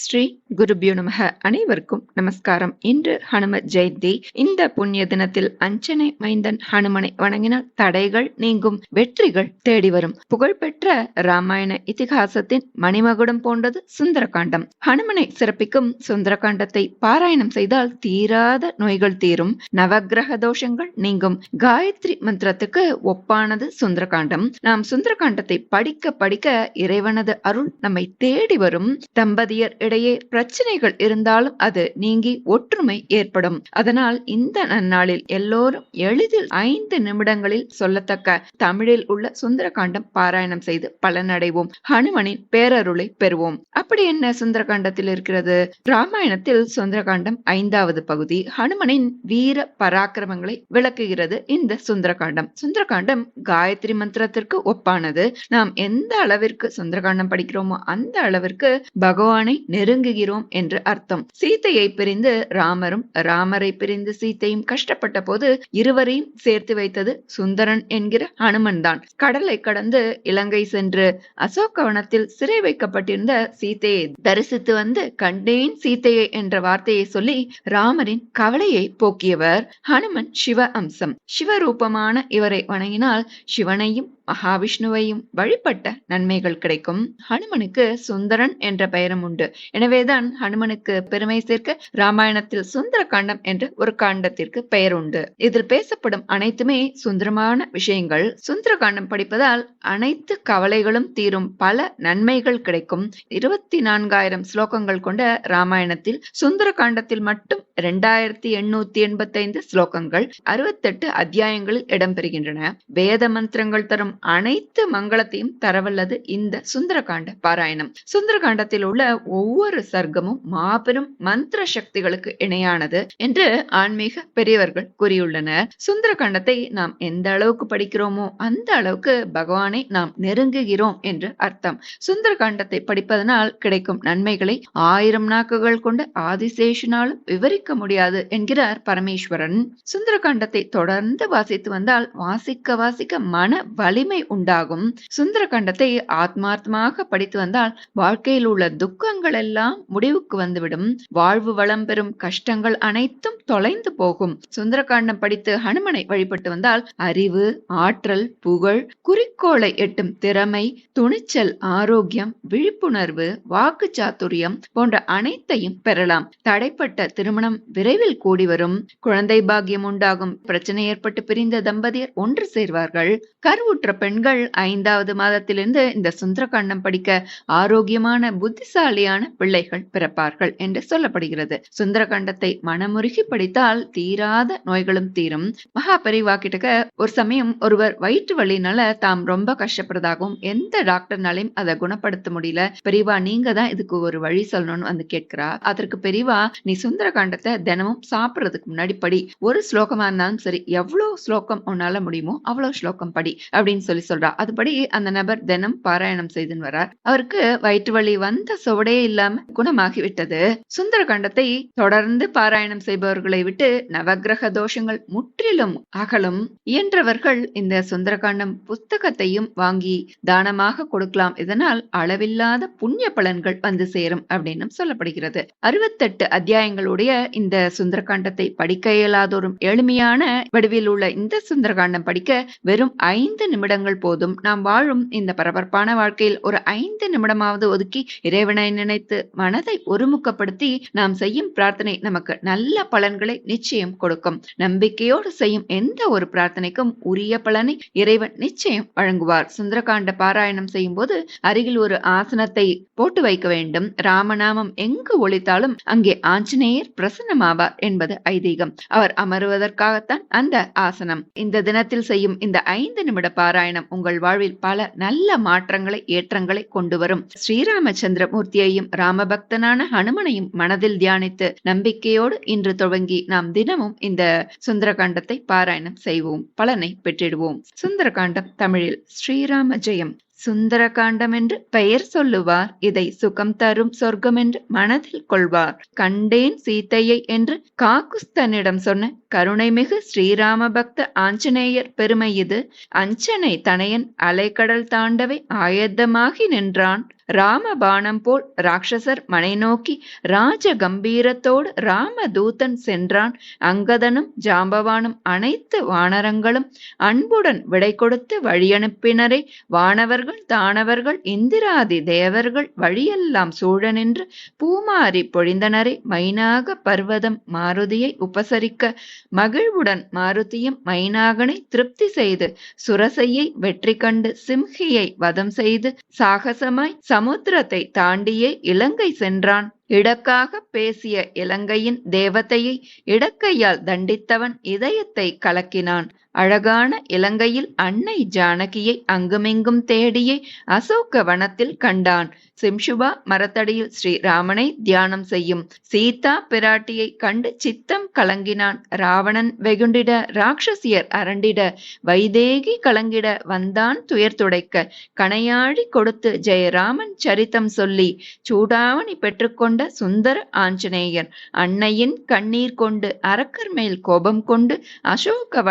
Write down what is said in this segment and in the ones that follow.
ஸ்ரீ குருபியோ நமக. அனைவருக்கும் நமஸ்காரம். இன்று ஹனும ஜெயந்தி. இந்த புண்ணிய தினத்தில் அஞ்சனை மைந்தன் ஹனுமனை வணங்கினால் தடைகள் நீங்கும் வெற்றிகள் தேடி வரும். புகழ்பெற்ற ராமாயண இதிகாசத்தின் மணிமகுடம் போன்றது சுந்தரகாண்டம். ஹனுமனை சிறப்பிக்கும் சுந்தரகாண்டத்தை பாராயணம் செய்தால் தீராத நோய்கள் தீரும். நவக்கிரக தோஷங்கள் நீங்கும். காயத்ரி மந்திரத்துக்கு ஒப்பானது சுந்தரகாண்டம். நாம் சுந்தரகாண்டத்தை படிக்க படிக்க இறைவனது அருள் நம்மை தேடி வரும். தம்பதியர் இடையே பிரச்சனைகள் இருந்தாலும் அது நீங்கி ஒற்றுமை ஏற்படும். அதனால் இந்த நன்னாளில் எல்லோரும் எளிதில் ஐந்து நிமிடங்களில் சொல்லத்தக்க தமிழில் உள்ள சுந்தரகாண்டம் பாராயணம் செய்து பலனடைவோம். ஹனுமனின் பேரருளை பெறுவோம். அப்படி என்ன சுந்தரகாண்டத்தில் இருக்கிறது? ராமாயணத்தில் சுந்தரகாண்டம் ஐந்தாவது பகுதி ஹனுமனின் வீர பராக்கிரமங்களை விளக்குகிறது இந்த சுந்தரகாண்டம். சுந்தரகாண்டம் காயத்ரி மந்திரத்திற்கு ஒப்பானது. நாம் எந்த அளவிற்கு சுந்தரகாண்டம் படிக்கிறோமோ அந்த அளவிற்கு பகவானை நெருங்குகிறோம் என்று அர்த்தம். சீதையை பிரிந்து ராமரும் ராமரை பிரிந்து சீத்தையும் கஷ்டப்பட்ட போது இருவரையும் சேர்த்து வைத்தது சுந்தரன் என்கிற ஹனுமன் தான் கடலை கடந்து இலங்கை சென்று அசோகவனத்தில் சிறை வைக்கப்பட்டிருந்த சீதையை தரிசித்து வந்து கண்டேன் சீதையை என்ற வார்த்தையை சொல்லி ராமரின் கவலையை போக்கியவர் ஹனுமன் சிவ அம்சம். சிவரூபமான இவரை வணங்கினால் சிவனையும் மகாவிஷ்ணுவையும் வழிபட்ட நன்மைகள் கிடைக்கும். ஹனுமனுக்கு சுந்தரன் என்ற பெயரும் உண்டு. எனவேதான் ஹனுமனுக்கு பெருமை சேர்க்க ராமாயணத்தில் சுந்தர காண்டம் என்ற ஒரு காண்டத்திற்கு பெயர் உண்டு. இதில் பேசப்படும் அனைத்துமே சுந்தரமான விஷயங்கள். சுந்தர காண்டம் படிப்பதால் அனைத்து கவலைகளும் தீரும் பல நன்மைகள் கிடைக்கும். இருபத்தி நான்காயிரம் ஸ்லோகங்கள் கொண்ட ராமாயணத்தில் சுந்தர காண்டத்தில் மட்டும் இரண்டாயிரத்தி எண்ணூத்தி எண்பத்தி ஐந்து ஸ்லோகங்கள் அறுபத்தெட்டு அத்தியாயங்களில் இடம்பெறுகின்றன. வேத மந்திரங்கள் தரும் அனைத்து மங்களத்தையும் தரவல்லது இந்த சுந்தரகாண்ட பாராயணம். சுந்தரகாண்டத்தில் உள்ள ஒவ்வொரு சர்க்கமும் மாபெரும் மந்திர சக்திகளுக்கு இணையானது என்று ஆன்மீக பெரியவர்கள் கூறியுள்ளனர். சுந்தரகாண்டத்தை நாம் எந்த அளவுக்கு படிக்கிறோமோ அந்த அளவுக்கு பகவானை நாம் நெருங்குகிறோம் என்று அர்த்தம். சுந்தரகாண்டத்தை படிப்பதனால் கிடைக்கும் நன்மைகளை ஆயிரம் நாக்குகள் கொண்டு ஆதிசேஷனாலும் விவரிக்க முடியாது என்கிறார் பரமேஸ்வரன். சுந்தரகாண்டத்தை தொடர்ந்து வாசித்து வந்தால் வாசிக்க வாசிக்க மன வலிமை வலிமை உண்டாகும். சுந்தரகாண்டத்தை ஆத்மார்த்தமாக படித்து வந்தால் வாழ்க்கையில் உள்ள துக்கங்கள் எல்லாம் முடிவுக்கு வந்துவிடும். வாழ்வு வளம் பெறும் கஷ்டங்கள் அனைத்தும் தொலைந்து போகும். சுந்தரகாண்டம் படித்து ஹனுமனை வழிபட்டு வந்தால் அறிவு ஆற்றல் புகழ் குறிக்கோளை எட்டும் திறமை துணிச்சல் ஆரோக்கியம் விழிப்புணர்வு வாக்கு சாத்துரியம் போன்ற அனைத்தையும் பெறலாம். தடைப்பட்ட திருமணம் விரைவில் கூடி வரும். குழந்தை பாக்கியம் உண்டாகும். பிரச்சனை ஏற்பட்டு பிரிந்த தம்பதியர் ஒன்று சேர்வார்கள். கருவுற்ற பெண்கள் ஐந்தாவது மாதத்திலிருந்து இந்த சுந்தரகாண்டம் படிக்க ஆரோக்கியமான புத்திசாலியான பிள்ளைகள் பிறப்பார்கள் என்று சொல்லப்படுகிறது. சுந்தரகாண்டத்தை மனமுருகி படித்தால் தீராத நோய்களும் தீரும். மகா பெரிவா கிட்டக்க ஒரு சமயம் ஒருவர் வயிற்று வழினால தாம் ரொம்ப கஷ்டப்படுறதாகவும் எந்த டாக்டர்னாலையும் அதை குணப்படுத்த முடியல. பெரியவா நீங்க தான் இதுக்கு ஒரு வழி சொல்லணும்னு வந்து கேட்கிறா. அதற்கு பெரியவா நீ சுந்தரகாண்டத்தை தினமும் சாப்பிடுறதுக்கு முன்னாடி படி. ஒரு ஸ்லோகமா இருந்தாலும் சரி எவ்வளவு ஸ்லோகம் உன்னால முடியுமோ அவ்வளவு ஸ்லோகம் படி அப்படின்னு சொல்லி சொல்றா. அதுபடி அந்த நபர் தினம் பாராயணம் செய்துன்னு வரார் அவருக்கு வயிற்று வலி வந்த சுவடே இல்லாம குணமாகி விட்டது சுந்தர கண்டத்தை தொடர்ந்து பாராயணம் செய்பவர்களை விட்டு நவக்கிரக தோஷங்கள் முற்றிலும் அகலும். இயன்றவர்கள் இந்த சுந்தரகாண்டம் புத்தகத்தையும் வாங்கி தானமாக கொடுக்கலாம். இதனால் அளவில்லாத புண்ணிய பலன்கள் வந்து சேரும் அப்படின்னு சொல்லப்படுகிறது. அறுபத்தெட்டு அத்தியாயங்களுடைய இந்த சுந்தரகாண்டத்தை படிக்க இயலாதோரும் எளிமையான வடிவில் உள்ள இந்த சுந்தரகாண்டம் படிக்க வெறும் ஐந்து நிமிடம் நிமிடங்கள் போதும். நாம் வாழும் இந்த பரபரப்பான வாழ்க்கையில் ஒரு ஐந்து நிமிடமாவது ஒதுக்கி இறைவனை நினைத்து மனதை ஒருமுகப்படுத்தி நாம் செய்யும் பிரார்த்தனை நமக்கு நல்ல பலன்களை நிச்சயம் கொடுக்கும். நம்பிக்கையோடு செய்யும் எந்த ஒரு பிரார்த்தனைக்கும் உரிய பலனை இறைவன் நிச்சயம் வழங்குவார். சுந்தரகாண்ட பாராயணம் செய்யும் போது அருகில் ஒரு ஆசனத்தை போட்டு வைக்க வேண்டும். ராமநாமம் எங்கு ஒழித்தாலும் அங்கே ஆஞ்சநேயர் பிரசன்னமாவார் என்பது ஐதீகம். அவர் அமருவதற்காகத்தான் அந்த ஆசனம். இந்த தினத்தில் செய்யும் இந்த ஐந்து நிமிட பாராயணம் நாராயணம் உங்கள் வாழ்வில் பல நல்ல மாற்றங்களை ஏற்றங்களை கொண்டு வரும் ஸ்ரீராமச்சந்திர மூர்த்தியையும் ராமபக்தனான ஹனுமனையும் மனதில் தியானித்து நம்பிக்கையோடு இன்று தொடங்கி நாம் தினமும் இந்த சுந்தரகாண்டத்தை பாராயணம் செய்வோம். பலனை பெற்றிடுவோம். சுந்தரகாண்டம் தமிழில் ஸ்ரீராம ஜெயம். சுந்தரகாண்டம் என்று பெயர் சொல்லுவார். இதை சுகம் தரும் சொர்க்கம் என்று மனதில் கொள்வார். கண்டேன் சீத்தையை என்று காக்குஸ்தனிடம் சொன்ன கருணைமிகு ஸ்ரீராம பக்த ஆஞ்சநேயர் பெருமை இது. அஞ்சனை தனையன் அலைக்கடல் தாண்டவை ஆயத்தமாகி நின்றான். ராமபாணம் போல் ராட்சசர் மனை நோக்கி ராஜ கம்பீரத்தோடு ராமதூதன் சென்றான். அங்கதனும் ஜாம்பவானும் அனைத்து வானரங்களும் அன்புடன் விடை கொடுத்து வழியனுப்பினரே. வானவர்கள் தானவர்கள் இந்திராதி தேவர்கள் வழியெல்லாம் சூழ நின்று பூமாரி பொழிந்தனரே. மைனாக பர்வதம் மாருதியை உபசரிக்க மகிழ்வுடன் மாருதியும் மைனாகனை திருப்தி செய்து சுரசையை வெற்றி கண்டு சிம்ஹியை வதம் செய்து சாகசமாய் சமுத்திரத்தை தாண்டியே இலங்கை சென்றான். இடக்காக பேசிய இலங்கையின் தேவதையை இடக்கையால் தண்டித்தவன் இதயத்தை கலக்கினான். அழகான இலங்கையில் அன்னை ஜானகியை அங்குமிங்கும் தேடியே அசோக வனத்தில் கண்டான். சிம்ஷுபா மரத்தடியில் ஸ்ரீராமனை தியானம் செய்யும். சீதா பிராட்டியை கண்டு சித்தம் கலங்கினான். ராவணன் வெகுண்டிட ராட்சசியர் அரண்டிட வைதேகி கலங்கிட வந்தான் துயர் துடைக்க. கணையாழி கொடுத்து ஜெயராமன் சரித்தம் சொல்லி சூடாவணி பெற்றுக்கொண்ட சுந்தர ஆஞ்சநேயர். அன்னையின் கண்ணீர் கொண்டு அரக்கர் மேல் கோபம் கொண்டு அசோக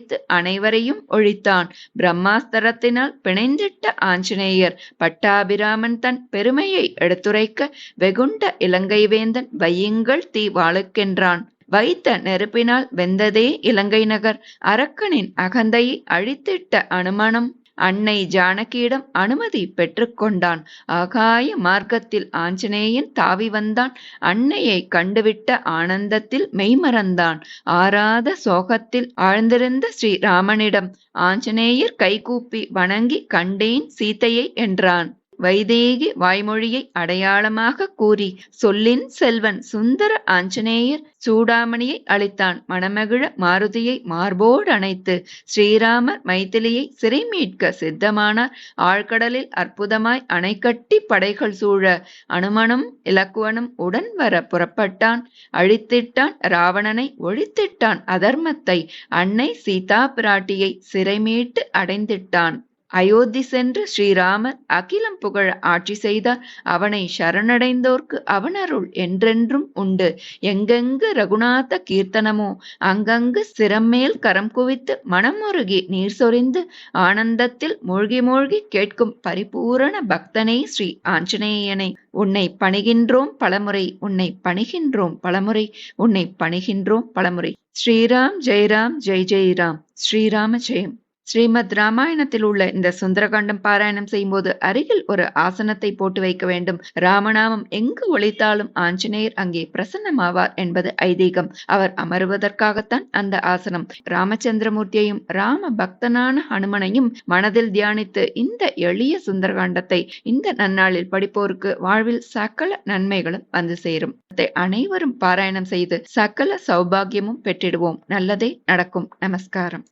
அழித்து அனைவரையும் ஒழித்தான். பிரம்மாஸ்திரத்தினால் பிணைந்திட்ட ஆஞ்சநேயர் பட்டாபிராமன் தன் பெருமையை எடுத்துரைக்க வெகுண்ட இலங்கை வேந்தன் வையுங்கள் தீ வாழுக்கென்றான் வைத்த நெருப்பினால் வெந்ததே இலங்கை நகர். அரக்கனின் அகந்தையை அழித்திட்ட அனுமனம் அன்னை ஜானகியிடம் அனுமதி பெற்றுக்கொண்டான் ஆகாய மார்க்கத்தில் ஆஞ்சநேயன் தாவி வந்தான். அன்னையை கண்டுவிட்ட ஆனந்தத்தில் மெய்மறந்தான். ஆறாத சோகத்தில் ஆழ்ந்திருந்த ஸ்ரீராமனிடம் ஆஞ்சநேயர் கைகூப்பி வணங்கி கண்டேன் சீதையை என்றான். வைதேகி வாய்மொழியை அடையாளமாக கூறி சொல்லின் செல்வன் சுந்தர ஆஞ்சநேயர் சூடாமணியை அளித்தான் மணமகிழ மாருதியை மார்போடு அணைத்து ஸ்ரீராமர் மைத்திலியை சிறை மீட்க சித்தமானார். ஆழ்கடலில் அற்புதமாய் அணை கட்டி படைகள் சூழ அனுமனும் இலக்குவனும் உடன் வர புறப்பட்டான். அழித்திட்டான் ராவணனை ஒழித்திட்டான் அதர்மத்தை. அன்னை சீதா பிராட்டியை சிறை மீட்டு அடைந்திட்டான். அயோத்தி சென்று ஸ்ரீராமர் அகிலம் புகழ ஆட்சி செய்தார். அவனை சரணடைந்தோர்க்கு அவனருள் என்றென்றும் உண்டு. எங்கெங்கு ரகுநாத கீர்த்தனமோ அங்கங்கு சிரம்மேல் கரம் குவித்து மனமுருகி நீர் சொரிந்து ஆனந்தத்தில் மூழ்கி மூழ்கி கேட்கும் பரிபூரண பக்தனே ஸ்ரீ ஆஞ்சநேயனை. உன்னை பணிகின்றோம் பலமுறை உன்னை பணிகின்றோம் பலமுறை உன்னை பணிகின்றோம் பலமுறை. ஸ்ரீராம் ஜெயராம் ஜெய் ஜெய்ராம். ஸ்ரீராம ஜெயம். ஸ்ரீமத் ராமாயணத்தில் உள்ள இந்த சுந்தரகாண்டம் பாராயணம் செய்யும்போது அருகில் ஒரு ஆசனத்தை போட்டு வைக்க வேண்டும். ராமநாமம் எங்கு ஒழித்தாலும் ஆஞ்சநேயர் அங்கே பிரசன்னமாவார் என்பது ஐதீகம். அவர் அமருவதற்காகத்தான் அந்த ஆசனம். ராமச்சந்திரமூர்த்தியையும் ராம பக்தனான ஹனுமனையும் மனதில் தியானித்து இந்த எளிய சுந்தரகாண்டத்தை இந்த நன்னாளில் படிப்போருக்கு வாழ்வில் சகல நன்மைகளும் வந்து சேரும். அனைவரும் பாராயணம் செய்து சகல சௌபாகியமும் பெற்றிடுவோம். நல்லதே நடக்கும். நமஸ்காரம்.